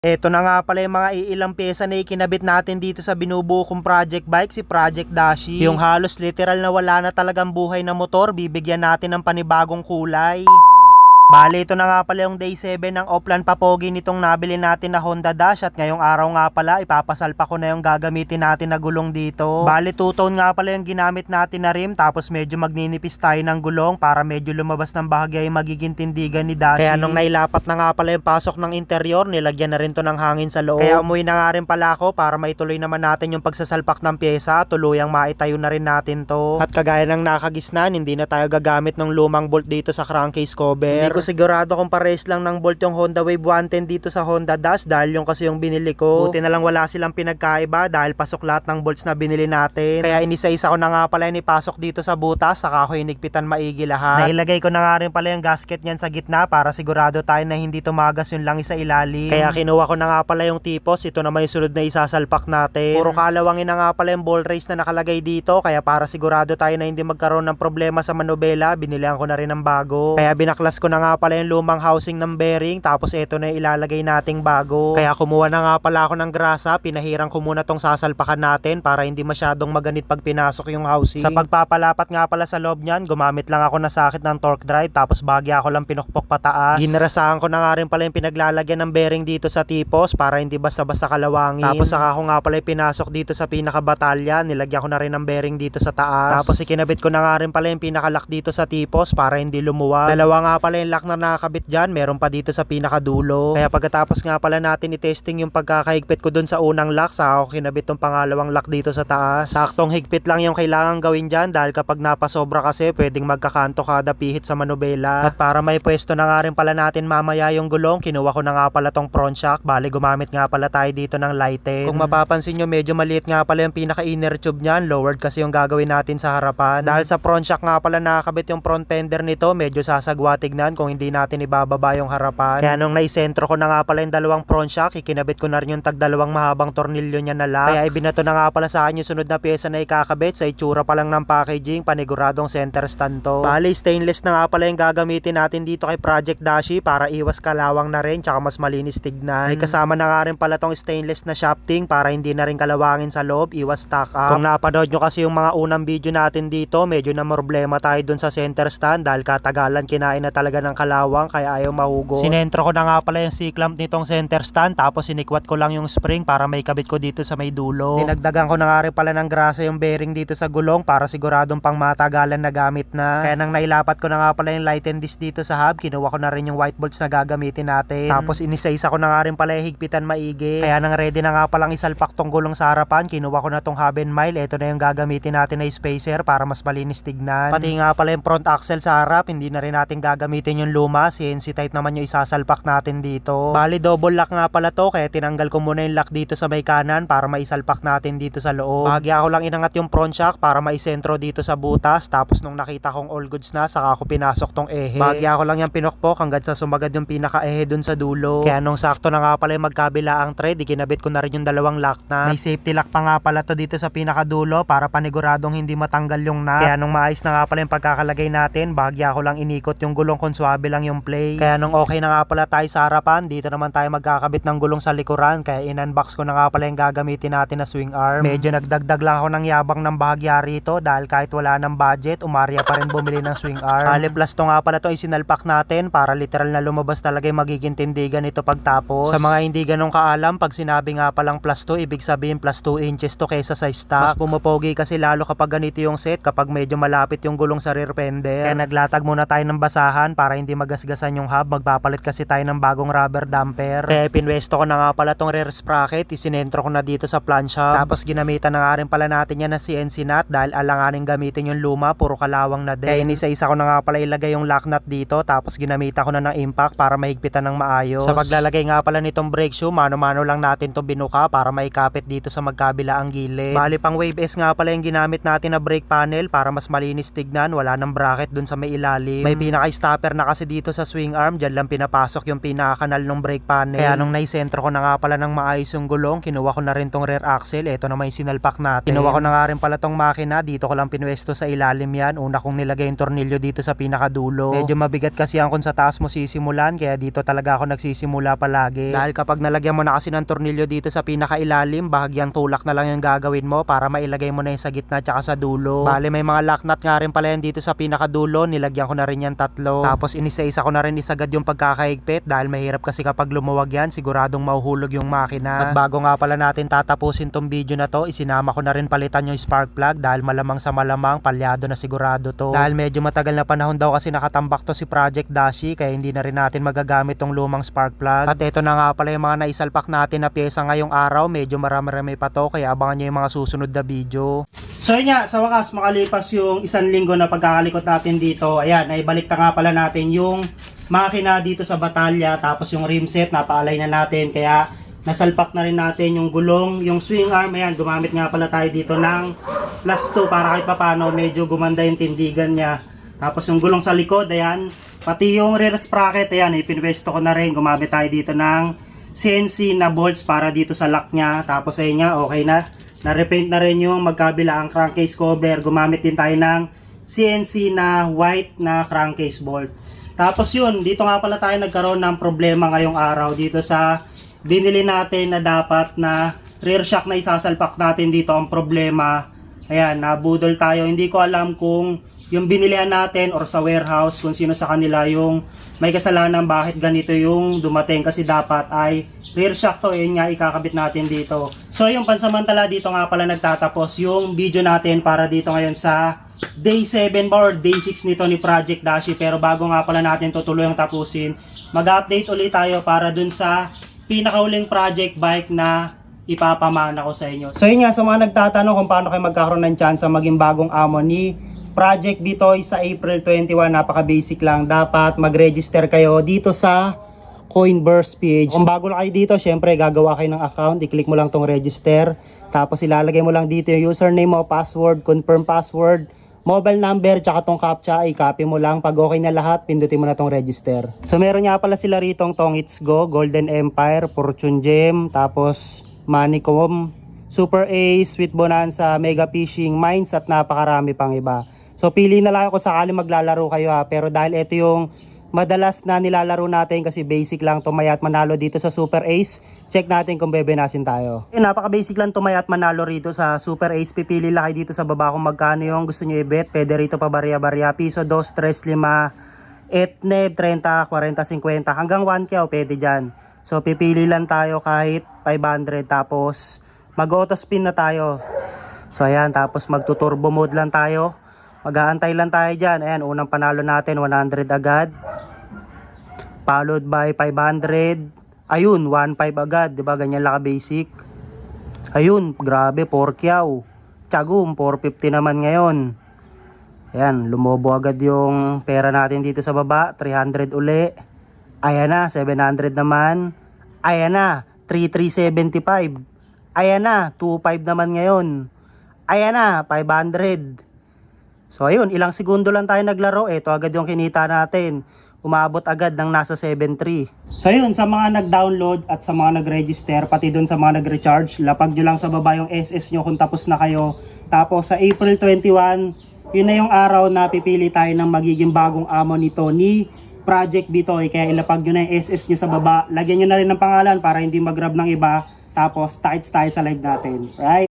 Eto na nga pala yung mga iilang pyesa na ikinabit natin dito sa binubuo kong project bike, si Project Dashi. Yung halos literal na wala na talagang buhay na motor, bibigyan natin ng panibagong kulay. Bale, ito na nga pala yung day 7 ng Oplan Papogi nitong nabili natin na Honda Dash at ngayong araw nga pala ipapasalpa ko na yung gagamitin natin na gulong dito. Bale, two-tone nga pala yung ginamit natin na rim tapos medyo magninipis tayo ng gulong para medyo lumabas ng bahagya yung magiging tindigan ni Dashi. Kaya nung nailapat na nga pala yung pasok ng interior, nilagyan na rin to ng hangin sa loob. Kaya umuwi na nga rin pala ako para maituloy naman natin yung pagsasalpak ng pyesa, tuluyang maitayo na rin natin to. At kagaya ng nakagisnan, hindi na tayo gagamit ng lumang bolt dito sa crankcase cover. Ko sigurado kung pares lang ng bolt yung Honda Wave 110 dito sa Honda Dash dahil yung kasi yung binili ko. Buti na lang wala silang pinagkaiba dahil pasok lahat ng bolts na binili natin. Kaya inisa-isa ko na nga pala yung ipasok dito sa butas saka ako hinigpitan maigi lahat. Nailagay ko na nga rin pala yung gasket niyan sa gitna para sigurado tayo na hindi tumagas yung langis sa ilalim. Kaya kinuha ko na nga pala yung tipos. Ito naman yung sunod na isasalpak natin. Puro kalawangin na nga pala yung ball race na nakalagay dito. Kaya para sigurado tayo na hindi magkaroon ng problema sa manubela, binilihan ko na rin ng bago. Kaya binaklas ko na nga pala yung lumang housing ng bearing. Tapos ito na ilalagay nating bago. Kaya kumuha na nga pala ako ng grasa. Pinahirang ko muna tong sasalpakan natin para hindi masyadong maganit pag pinasok yung housing. Sa pagpapalapat nga pala sa loob niyan, gumamit lang ako na sakit ng torque drive. Tapos bagya ako lang pinukpok pataas. Ginarasahan ko na nga rin pala yung pinaglalagyan ng bearing dito sa tipos para hindi basta-basta kalawangin. Tapos saka ako nga pala pinasok dito sa pinakabatalya. Nilagyan ko na rin ng bearing dito sa taas. Tapos ikinabit ko na nga rin pala yung pinakalock dito sa tipos para hindi lumuwag. Dalawa nga pala yung lock na nakakabit dyan. Meron pa dito sa pinakadulo. Kaya pagkatapos nga pala natin i-testing yung pagkakahigpit ko dun sa unang lock, saka ako kinabit tong pangalawang lock dito sa taas. Saktong higpit lang yung kailangan gawin dyan dahil kapag napasobra kasi pwedeng magkakanto kada pihit sa manubela. At para may pwesto na nga rin pala natin mamaya yung gulong, kinuha ko na nga pala tong front shock. Bali gumamit nga pala tayo dito ng lighten. Kung mapapansin nyo medyo maliit nga pala yung pinaka inner tube nyan, lowered kasi yung gagawin natin sa harapan. Dahil sa front shock nga pala nakakabit yung front fender nito, medyo sasagwa tignan kung hindi natin ibababa yung harapan. Kaya nung naisentro ko na nga pala yung dalawang front shock, ikinabit ko na rin yung tag dalawang mahabang tornilyo niya na lock. Kaya ibinato na nga pala sa akin yung sunod na pyesa na ikakabit sa itsura pa lang ng packaging, paniguradong center stand to. Bali, stainless na nga pala yung gagamitin natin dito kay Project Dashi para iwas kalawang na rin tsaka mas malinis tignan. May kasama na nga rin pala tong stainless na shafting para hindi na rin kalawangin sa loob, iwas stock up. Kung napanood nyo kasi yung mga unang video natin dito, medyo na problema tayo dun sa center stand dahil katagalan kinain na talaga ng kalawang kaya ayaw mahugot. Sinentro ko na nga pala yung C-clamp nitong center stand tapos sinikwat ko lang yung spring para may kabit ko dito sa may dulo. Dinagdagan ko na nga rin pala ng grasa yung bearing dito sa gulong para siguradong pang matagalan na gamit na. Kaya nang nailapat ko na nga pala yung light and disc dito sa hub, kinuha ko na rin yung white bolts na gagamitin natin. Tapos inisa-isa ko na nga rin pala yung higpitan maigi. Kaya nang ready na nga palang isalpak tong gulong sa harapan, kinuha ko na tong hub and mile. Ito na yung gagamitin natin na spacer para mas malinis tignan. Pati nga pala yung front axle sa harap, hindi na rin natin gagamitin yung luma. CNC type naman yung isasalpak natin dito. Bali double lock nga pala to, kaya tinanggal ko muna yung lock dito sa may kanan para maisalpak natin dito sa loob. Bahagya ko lang inangat yung front shock para maisentro dito sa butas. Tapos nung nakita kong all goods na, saka ako pinasok tong ehe. Bahagya ko lang yung pinokpok hanggang sa sumagad yung pinaka-ehe dun sa dulo. Kaya nung sakto na nga pala yung magkabila ang thread, ikinabit ko na rin yung dalawang lock na. May safety lock pa nga pala to dito sa pinakadulo para paniguradong hindi matanggal yung nut. Kaya nung maayos na nga pala yung pagkakalagay natin, bahagya ko lang inikot yung gulong kung swabe lang yung play. Kaya nung okay na nga pala tayo sa harapan, dito naman tayo magkakabit ng gulong sa likuran. Kaya in-unbox ko na nga pala yung gagamitin natin na swing arm. Medyo nagdagdag lang ako ng yabang ng bahagya rito dahil kahit wala ng budget, umarya pa rin bumili ng swing arm. Bali plus to nga pala to isinalpak natin para literal na lumabas talaga yung magiging tindigan ito pagtapos. Sa mga hindi ganun kaalam, pag sinabi nga palang plus 2, ibig sabihin plus 2 inches to kaysa sa stock. Mas pumapogi kasi lalo kapag ganito yung set, kapag medyo malapit yung gulong sa rear fender. Kaya naglatag muna tayo ng basahan para hindi magasgasan yung hub. Magpapalit kasi tayo ng bagong rubber damper. Kaya pinwesto ko na nga pala tong rear sprocket, isinentro ko na dito sa planch hub. Tapos ginamitan na nga rin pala natin yan na CNC nut dahil alanganin gamitin yung luma, puro kalawang na din. Kaya inisa-isa ko na nga pala ilagay yung lock nut dito, tapos ginamitan ko na ng impact para mahigpitan ng maayos. Sa paglalagay nga pala nitong brake shoe, mano-mano lang natin to binuka para maikapit dito sa magkabila ang gilid. Bali pang Wave S nga pala yung ginamit natin na brake panel para mas malinis tignan, wala nang bracket dun sa may ilalim. May pinaka-stopper na kasi dito sa swing arm, dyan lang pinapasok yung pinakakanal ng brake panel. Kaya nung naisentro ko na nga pala ng maayos yung gulong, kinuha ko na rin tong rear axle. Ito naman yung sinalpak natin. Kinuha ko na nga rin pala tong makina. Dito ko lang pinwesto sa ilalim yan. Una kong nilagay yung tornilyo dito sa pinakadulo. Medyo mabigat kasi yan kung sa taas mo sisimulan. Kaya dito talaga ako nagsisimula palagi. Dahil kapag nalagyan mo na kasi ng tornilyo dito sa pinakailalim, bahagyang tulak na lang yung gagawin mo para mailagay mo na yung sa gitna tsaka sa dulo. Bale may mga lock nut nga rin pala yan dito sa pinakadulo. Nilagyan ko na rin yan tatlo. Tapos inisa-isa ko na rin isagad yung pagkakaigpit dahil mahirap kasi kapag lumuwag yan, siguradong mahuhulog yung makina. At bago nga pala natin tatapusin tong video na to, isinama ko na rin palitan yung spark plug dahil malamang sa malamang palyado na sigurado to. Dahil medyo matagal na panahon daw kasi nakatambak to si Project Dashi kaya hindi na rin natin magagamit tong lumang spark plug. At ito na nga pala yung mga naisalpak natin na pyesa ngayong araw, medyo marami-rami pa to kaya abangan nyo yung mga susunod na video. So yun nga, sa wakas makalipas yung isang linggo na pagkakalikot natin dito, ayan, naibalik na nga pala natin yung makina dito sa batalya, tapos yung rim set, napaalay na natin, kaya nasalpak na rin natin yung gulong, yung swing arm, ayan, gumamit nga pala tayo dito ng plus 2 para kahit papano medyo gumanda yung tindigan niya. Tapos yung gulong sa likod, ayan, pati yung rear sprocket, ayan, ipinwesto ko na rin, gumamit tayo dito ng CNC na bolts para dito sa lock niya. Tapos ayun nga, okay na. Na-repaint na rin yung magkabila ang crankcase cover. Gumamit din tayo ng CNC na white na crankcase bolt. Tapos yun, dito nga pala tayo nagkaroon ng problema ngayong araw dito sa binili natin na dapat na rear shock na isasalpak natin dito ang problema. Ayan, nabudol tayo. Hindi ko alam kung yung binilihan natin or sa warehouse kung sino sa kanila yung may kasalanan bakit ganito yung dumating kasi dapat ay rear shock to yun nga ikakabit natin dito so yung pansamantala dito nga pala nagtatapos yung video natin para dito ngayon sa day 7 ba or day 6 nito ni Project Dashi pero bago nga pala natin tutuloy ang tapusin mag-update ulit tayo para dun sa pinakauling project bike na ipapamana ko sa inyo. So yun nga sa mga nagtatanong kung paano kayo magkakaroon ng chance maging bagong amo ni Project Bitoy sa April 21, napaka-basic lang. Dapat mag-register kayo dito sa Coinburst page. Kung bago lang kayo dito, syempre gagawa kayo ng account. I-click mo lang tong register. Tapos ilalagay mo lang dito yung username mo, password, confirm password, mobile number, tsaka tong captcha. I-copy mo lang. Pag okay na lahat, pindutin mo na tong register. So meron nga pala sila rito tong It's Go, Golden Empire, Fortune Gem, tapos Manicom, Super Ace, Sweet Bonanza, Mega Fishing, Mines at napakarami pang iba. So pili na lang kung sakali maglalaro kayo ha. Pero dahil ito yung madalas na nilalaro natin kasi basic lang tumaya at manalo dito sa Super Ace, check natin kung bebenasin tayo. Eh, napaka-basic lang tumaya at manalo rito sa Super Ace. Pipili lang kayo dito sa baba kung magkano yung gusto nyo i-bet. Pwede rito pa barya-barya. Piso, 2, 3, 5, 8, 9, 30, 40, 50. Hanggang 1K o pwede dyan. So pipili lang tayo kahit 500 tapos mag-auto spin na tayo. So ayan, tapos magto-turbo mode lang tayo. Mag-aantay lang tayo dyan. Ayan, unang panalo natin, 100 agad. Followed by 500. Ayun, 1.5 agad. 'di ba Ganyan lang ka-basic. Ayun, grabe, 4 kyaw. Tiyagum, 450 naman ngayon. Ayan, lumobo agad yung pera natin dito sa baba. 300 uli. Ayan na, 700 naman. Ayan na, 3375. Ayan na, 25 naman ngayon. Ayan na, 500. So ayun, ilang segundo lang tayo naglaro. Ito agad yung kinita natin. Umabot agad ng nasa 7.3. So ayun, sa mga nag-download at sa mga nag-register, pati dun sa mga nag-recharge, lapag nyo lang sa baba yung SS nyo kung tapos na kayo. Tapos sa April 21, yun na yung araw na pipili tayo ng magiging bagong amo nito ni Project Bitoy. Kaya ilapag nyo na yung SS nyo sa baba. Lagyan nyo na rin ng pangalan para hindi mag-grab ng iba. Tapos, tights tayo sa live natin. Right?